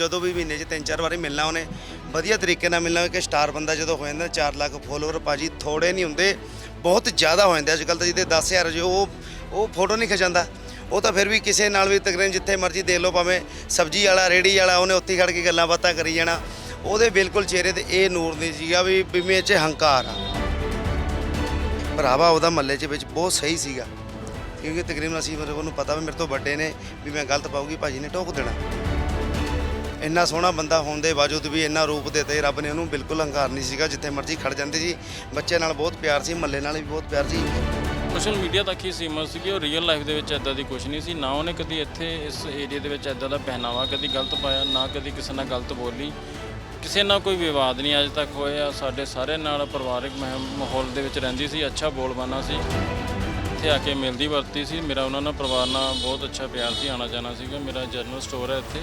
ਜਦੋਂ ਵੀ ਮਹੀਨੇ 'ਚ ਤਿੰਨ ਚਾਰ ਵਾਰੀ ਮਿਲਣਾ ਉਹਨੇ, ਵਧੀਆ ਤਰੀਕੇ ਨਾਲ ਮਿਲਣਾ ਕਿ ਸਟਾਰ ਬੰਦਾ ਜਦੋਂ ਹੋ ਜਾਂਦਾ 4 ਲੱਖ ਫੋਲੋਅਰ ਭਾਜੀ ਥੋੜੇ ਨਹੀਂ ਹੁੰਦੇ, ਬਹੁਤ ਜ਼ਿਆਦਾ ਹੋ ਜਾਂਦੇ। ਅੱਜ ਕੱਲ ਤਾਂ ਜਿਹਦੇ 10000 ਜੋ ਉਹ ਉਹ ਫੋਟੋ ਨਹੀਂ ਖਿਚਾਉਂਦਾ। ਉਹ ਤਾਂ ਫਿਰ ਵੀ ਕਿਸੇ ਨਾਲ ਵੀ ਤਕਰੀਬਨ ਜਿੱਥੇ ਮਰਜ਼ੀ ਦੇਖ ਲਓ ਭਾਵੇਂ ਸਬਜ਼ੀ ਵਾਲਾ ਰੇੜੀ ਵਾਲਾ, ਉਹਨੇ ਉੱਥੇ ਹੀ ਖੜ ਕੇ ਗੱਲਾਂ ਬਾਤਾਂ ਕਰੀ ਜਾਣਾ। ਉਹਦੇ ਬਿਲਕੁਲ ਚਿਹਰੇ ਤੇ ਇਹ ਨੂਰ ਨਹੀਂ ਸੀਗਾ ਵੀ ਵੀ 'ਚ ਹੰਕਾਰ ਆ। ਭਰਾਵਾ ਉਹਦਾ ਮੱਲੇ 'ਚ ਵਿੱਚ ਬਹੁਤ ਸਹੀ ਸੀਗਾ। ਕਿਉਂਕਿ ਤਕਰੀਬਨ ਅਸੀਂ ਮੇਰੇ ਉਹਨੂੰ ਪਤਾ ਵੀ ਮੇਰੇ ਤੋਂ ਵੱਡੇ ਨੇ, ਵੀ ਮੈਂ ਗਲਤ ਪਾਉਗੀ ਭਾਜੀ ਨੇ ਟੋਕ ਦੇਣਾ। ਇੰਨਾ ਸੋਹਣਾ ਬੰਦਾ ਹੋਣ ਦੇ ਬਾਵਜੂਦ ਵੀ ਇੰਨਾ ਰੂਪ ਦਿੱਤੇ ਰੱਬ ਨੇ ਉਹਨੂੰ ਬਿਲਕੁਲ ਹੰਕਾਰ ਨਹੀਂ ਸੀਗਾ, ਜਿੱਥੇ ਮਰਜ਼ੀ ਖੜ ਜਾਂਦੇ ਸੀ। ਬੱਚਿਆਂ ਨਾਲ ਬਹੁਤ ਪਿਆਰ ਸੀ ਮੱਲੇ ਨਾਲ ਵੀ ਬਹੁਤ ਪਿਆਰ ਸੀ। ਸੋਸ਼ਲ ਮੀਡੀਆ ਤੱਕ ਹੀ ਸੀਮਤ ਸੀਗੀ ਉਹ ਰੀਅਲ ਲਾਈਫ ਦੇ ਵਿੱਚ ਐਦਾਂ ਦੀ ਕੁਝ ਨਹੀਂ ਸੀ। ਨਾ ਉਹਨੇ ਕਦੀ ਇੱਥੇ ਇਸ ਏਰੀਆ ਦੇ ਵਿੱਚ ਐਦਾਂ ਦਾ ਪਹਿਨਾਵਾ ਕਦੀ ਗਲਤ ਪਾਇਆ, ਨਾ ਕਦੀ ਕਿਸੇ ਨਾਲ ਗਲਤ ਬੋਲੀ। ਕਿਸੇ ਨਾਲ ਕੋਈ ਵਿਵਾਦ ਨਹੀਂ ਅੱਜ ਤੱਕ ਹੋਇਆ। ਸਾਡੇ ਸਾਰੇ ਨਾਲ ਪਰਿਵਾਰਕ ਮਹ- ਮਾਹੌਲ ਦੇ ਵਿੱਚ ਰਹਿੰਦੀ ਸੀ, ਅੱਛਾ ਬੋਲਬਾਨਾ ਸੀ। ਇੱਥੇ ਆ ਕੇ ਮਿਲਦੀ ਵਰਤੀ ਸੀ। ਮੇਰਾ ਉਹਨਾਂ ਨਾਲ ਪਰਿਵਾਰ ਨਾਲ ਬਹੁਤ ਅੱਛਾ ਪਿਆਰ ਸੀ ਆਣਾ ਜਾਣਾ ਸੀਗਾ। ਮੇਰਾ ਜਨਰਲ ਸਟੋਰ ਹੈ ਇੱਥੇ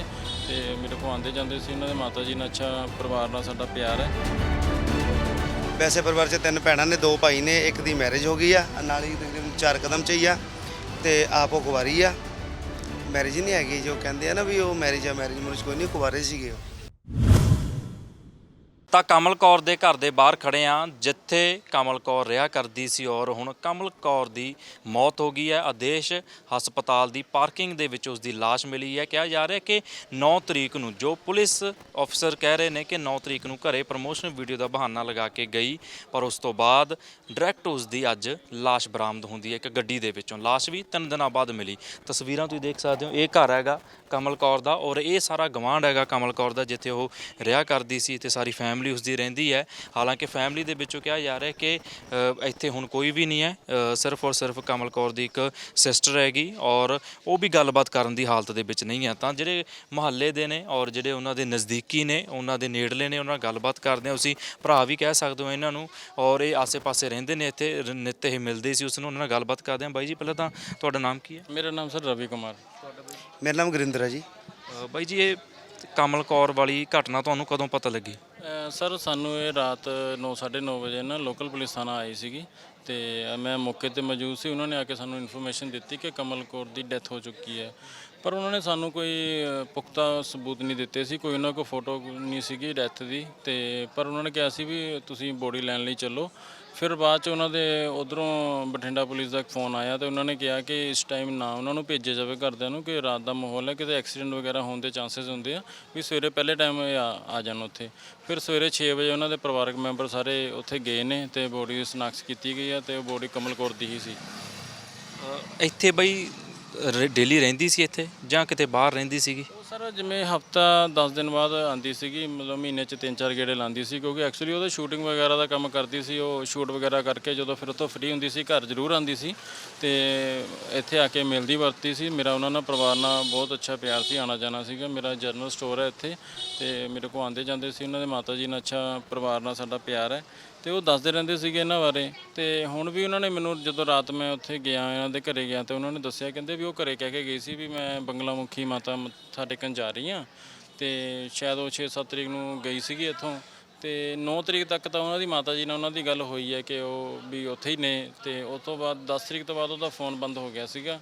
ਤੇ ਮੇਰੇ ਕੋਲ ਆਉਂਦੇ ਜਾਂਦੇ ਸੀ ਉਹਨਾਂ ਦੇ ਮਾਤਾ ਜੀ ਨਾਲ। ਅੱਛਾ ਪਰਿਵਾਰ ਨਾਲ ਸਾਡਾ ਪਿਆਰ ਹੈ। ਵੈਸੇ ਪਰਿਵਾਰ 'ਚ ਤਿੰਨ ਭੈਣਾਂ ਨੇ, ਦੋ ਭਾਈ ਨੇ, ਇੱਕ ਦੀ ਮੈਰਿਜ ਹੋ ਗਈ ਆ, ਨਾਲ ਹੀ ਤਕਰੀਬਨ ਚਾਰ ਕਦਮ 'ਚ ਹੀ ਆ ਤੇ ਆਪ ਉਹ ਕੁਵਾਰੀ ਆ। ਮੈਰਿਜ ਨਹੀਂ ਹੈਗੀ, ਜੋ ਕਹਿੰਦੇ ਆ ਨਾ ਵੀ ਉਹ ਮੈਰਿਜ ਆ ਮੈਰਿਜ ਮੁਰਿਜ ਕੋਈ ਨਹੀਂ ਕੁਵਾਰੇ ਸੀਗੇ ਉਹ। ਤਾਂ ਕਮਲ ਕੌਰ ਦੇ ਘਰ ਦੇ ਬਾਹਰ ਖੜੇ ਆ, ਜਿੱਥੇ ਕਮਲ ਕੌਰ ਰਿਹਾ ਕਰਦੀ ਸੀ ਔਰ ਹੁਣ ਕਮਲ ਕੌਰ ਦੀ ਮੌਤ ਹੋ ਗਈ ਹੈ। ਆਦੇਸ਼ ਹਸਪਤਾਲ ਦੀ ਪਾਰਕਿੰਗ ਦੇ ਵਿੱਚ ਉਸ ਦੀ ਲਾਸ਼ ਮਿਲੀ ਹੈ। ਕਿਹਾ ਜਾ ਰਿਹਾ ਕਿ 9 ਤਰੀਕ ਨੂੰ ਜੋ ਪੁਲਿਸ ਅਫਸਰ ਕਹਿ ਰਹੇ ਨੇ ਕਿ 9 ਤਰੀਕ ਨੂੰ ਘਰੇ ਪ੍ਰਮੋਸ਼ਨ ਵੀਡੀਓ ਦਾ ਬਹਾਨਾ ਲਗਾ ਕੇ ਗਈ, ਪਰ ਉਸ ਤੋਂ ਬਾਅਦ ਡਾਇਰੈਕਟ ਉਸ ਦੀ ਅੱਜ ਲਾਸ਼ ਬਰਾਮਦ ਹੁੰਦੀ ਹੈ। ਇੱਕ ਗੱਡੀ ਦੇ ਵਿੱਚੋਂ ਲਾਸ਼ ਵੀ ਤਿੰਨ ਦਿਨਾਂ ਬਾਅਦ ਮਿਲੀ। ਤਸਵੀਰਾਂ ਤੁਸੀਂ ਦੇਖ ਸਕਦੇ ਹੋ, ਇਹ ਘਰ ਹੈਗਾ ਕਮਲ ਕੌਰ ਦਾ ਔਰ ਇਹ ਸਾਰਾ ਗਵਾਂਢ ਹੈਗਾ ਕਮਲ ਕੌਰ ਦਾ, ਜਿੱਥੇ ਉਹ ਰਿਹਾ ਕਰਦੀ ਸੀ ਤੇ ਸਾਰੀ ਫੈਮਿਲੀ ਉਸਦੀ ਰਹਿੰਦੀ ਹੈ। ਹਾਲਾਂਕਿ ਫੈਮਿਲੀ ਦੇ ਵਿੱਚੋਂ ਕਿਹਾ ਜਾ ਰਿਹਾ ਕਿ ਅ, ਇੱਥੇ ਹੁਣ ਕੋਈ ਵੀ ਨਹੀਂ ਹੈ। ਅ, ਸਿਰਫ ਔਰ ਸਿਰਫ ਕਮਲ ਕੌਰ ਦੀ ਇੱਕ ਸਿਸਟਰ ਹੈਗੀ ਔਰ ਉਹ ਵੀ ਗੱਲਬਾਤ ਕਰਨ ਦੀ ਹਾਲਤ ਦੇ ਵਿੱਚ ਨਹੀਂ ਹੈ। ਤਾਂ ਜਿਹੜੇ ਮੁਹੱਲੇ ਦੇ ਨੇ ਔਰ ਜਿਹੜੇ ਉਹਨਾਂ ਦੇ ਨਜ਼ਦੀਕੀ ਨੇ ਉਹਨਾਂ ਦੇ ਨੇੜਲੇ ਨੇ ਉਹਨਾਂ ਨਾਲ ਗੱਲਬਾਤ ਕਰਦੇ ਹਾਂ ਅਸੀਂ। ਭਰਾ ਵੀ ਕਹਿ ਸਕਦੇ ਹੋ ਇਹਨਾਂ ਨੂੰ ਔਰ ਇਹ ਆਸੇ-ਪਾਸੇ ਰਹਿੰਦੇ ਨੇ ਇੱਥੇ ਰ- ਨਿੱਤ ਇਹ ਮਿਲਦੇ ਸੀ ਉਸ ਨੂੰ ਉਹਨਾਂ ਨਾਲ ਗੱਲਬਾਤ ਕਰਦੇ ਹਾਂ। ਬਾਈ ਜੀ ਪਹਿਲਾਂ ਤਾਂ ਤੁਹਾਡਾ ਨਾਮ ਕੀ ਹੈ? ਮੇਰਾ ਨਾਮ ਸਰ ਰਵੀ ਕੁਮਾਰ। ਮੇਰਾ ਨਾਮ ਗੁਰਿੰਦਰ ਹੈ ਜੀ। ਅ, ਬਾਈ ਜੀ ਇਹ ਕਮਲ ਕੌਰ ਵਾਲੀ ਘਟਨਾ ਤੁਹਾਨੂੰ ਕਦੋਂ ਪਤਾ ਲੱਗੀ? ਸਰ, ਸਾਨੂੰ ਇਹ ਰਾਤ 9:30 ਵਜੇ ਨਾ ਲੋਕਲ ਪੁਲਿਸ ਥਾਣਾ ਆਈ ਸੀਗੀ ਤੇ ਮੈਂ ਮੌਕੇ ਤੇ ਮੌਜੂਦ ਸੀ। ਉਹਨਾਂ ਨੇ ਆ ਕੇ ਸਾਨੂੰ ਇਨਫੋਰਮੇਸ਼ਨ ਦਿੱਤੀ ਕਿ ਕਮਲ ਕੌਰ ਦੀ ਡੈਥ ਹੋ ਚੁੱਕੀ ਹੈ। ਪਰ ਉਹਨਾਂ ਨੇ ਸਾਨੂੰ ਕੋਈ ਪੁਖਤਾ ਸਬੂਤ ਨਹੀਂ ਦਿੱਤੇ ਸੀ, ਕੋਈ ਉਹਨਾਂ ਕੋਲ ਫੋਟੋ ਨਹੀਂ ਸੀਗੀ ਡੈਥ ਦੀ ਤੇ ਪਰ ਉਹਨਾਂ ਨੇ ਕਿਹਾ ਸੀ ਵੀ ਤੁਸੀਂ ਬੋਡੀ ਲੈਣ ਲਈ ਚੱਲੋ। ਫਿਰ ਬਾਅਦ ਚ ਉਹਨਾਂ ਦੇ ਉਧਰੋਂ ਬਠਿੰਡਾ ਪੁਲਿਸ ਦਾ ਇੱਕ ਫੋਨ ਆਇਆ ਤੇ ਉਹਨਾਂ ਨੇ ਕਿਹਾ ਕਿ ਇਸ ਟਾਈਮ ਨਾ ਉਹਨਾਂ ਨੂੰ ਭੇਜਿਆ ਜਾਵੇ ਘਰਦਿਆਂ ਨੂੰ ਕਿ ਰਾਤ ਦਾ ਮਾਹੌਲ ਹੈ, ਕਿਤੇ ਐਕਸੀਡੈਂਟ ਵਗੈਰਾ ਹੋਣ ਦੇ ਚਾਂਸਸ ਹੁੰਦੇ ਆ ਵੀ ਸਵੇਰੇ ਪਹਿਲੇ ਟਾਈਮ ਇਹ ਆ ਜਾਣ ਉੱਥੇ। ਫਿਰ ਸਵੇਰੇ 6 ਵਜੇ ਉਹਨਾਂ ਦੇ ਪਰਿਵਾਰਕ ਮੈਂਬਰ ਸਾਰੇ ਉੱਥੇ ਗਏ ਨੇ ਤੇ ਬੋਡੀ ਦੀ ਸਨਾਖਤ ਕੀਤੀ ਗਈ ਆ ਤੇ ਉਹ ਬੋਡੀ ਕਮਲਕੌਰ ਦੀ ਹੀ ਸੀ। ਇੱਥੇ ਬਈ ਡੇਲੀ ਰਹਿੰਦੀ ਸੀ ਇੱਥੇ ਜਾਂ ਕਿਤੇ ਬਾਹਰ ਰਹਿੰਦੀ ਸੀਗੀ? ਸਰ, ਜਿਵੇਂ ਹਫਤਾ 10 ਦਿਨ ਬਾਅਦ ਆਂਦੀ ਸੀਗੀ, ਮਤਲਬ ਮਹੀਨੇ 'ਚ ਤਿੰਨ ਚਾਰ ਗੇੜੇ ਲਾਂਦੀ ਸੀ, ਕਿਉਂਕਿ ਐਕਚੁਅਲੀ ਉਹਦੇ ਸ਼ੂਟਿੰਗ ਵਗੈਰਾ ਦਾ ਕੰਮ ਕਰਦੀ ਸੀ, ਉਹ ਸ਼ੂਟ ਵਗੈਰਾ ਕਰਕੇ ਜਦੋਂ ਫਿਰ ਉੱਥੋਂ ਫ੍ਰੀ ਹੁੰਦੀ ਸੀ, ਘਰ ਜ਼ਰੂਰ ਆਂਦੀ ਸੀ ਤੇ ਇੱਥੇ ਆ ਕੇ ਮਿਲਦੀ ਵਰਤੀ ਸੀ। ਮੇਰਾ ਉਹਨਾਂ ਨਾਲ ਪਰਿਵਾਰ ਨਾਲ ਬਹੁਤ ਅੱਛਾ ਪਿਆਰ ਸੀ, ਆਣਾ ਜਾਣਾ ਸੀਗਾ। ਮੇਰਾ ਜਰਨਲ ਸਟੋਰ ਹੈ ਇੱਥੇ ਤੇ ਮੇਰੇ ਕੋਲ ਆਂਦੇ ਜਾਂਦੇ ਸੀ, ਉਹਨਾਂ ਦੇ ਮਾਤਾ ਜੀ ਨਾਲ ਅੱਛਾ ਪਰਿਵਾਰ ਨਾਲ ਸਾਡਾ ਪਿਆਰ ਹੈ। ਤੇ ਉਹ ਦੱਸਦੇ ਰਹਿੰਦੇ ਸੀਗੇ ਇਹਨਾਂ ਬਾਰੇ। ਤੇ ਹੁਣ ਵੀ ਉਹਨਾਂ ਨੇ ਮੈਨੂੰ ਜਦੋਂ ਰਾਤ ਮੈਂ ਉੱਥੇ ਗਿਆ, ਇਹਨਾਂ ਦੇ ਘਰੇ ਗਿਆ, ਤੇ ਉਹਨਾਂ ਨੇ ਦੱਸਿਆ, ਕਹਿੰਦੇ ਵੀ ਉਹ ਘਰੇ ਕਹਿ ਕੇ ਗਈ ਸੀ ਵੀ ਮੈਂ ਬੰਗਲਾ ਮੁਖੀ ਮਾਤਾ ਮੱਥਾ ਟੇਕਣ ਜਾ ਰਹੀ ਹਾਂ। ਤੇ ਸ਼ਾਇਦ ਉਹ 6-7 ਤਰੀਕ ਨੂੰ ਗਈ ਸੀਗੀ ਇੱਥੋਂ। ਤੇ 9 ਤਰੀਕ ਤੱਕ ਤਾਂ ਉਹਨਾਂ ਦੀ ਮਾਤਾ ਜੀ ਨਾਲ ਉਹਨਾਂ ਦੀ ਗੱਲ ਹੋਈ ਹੈ ਕਿ ਉਹ ਵੀ ਉੱਥੇ ਹੀ ਨੇ। ਤੇ ਉਸ ਤੋਂ ਬਾਅਦ 10 ਤਰੀਕ ਤੋਂ ਬਾਅਦ ਉਹਦਾ ਫੋਨ ਬੰਦ ਹੋ ਗਿਆ ਸੀਗਾ।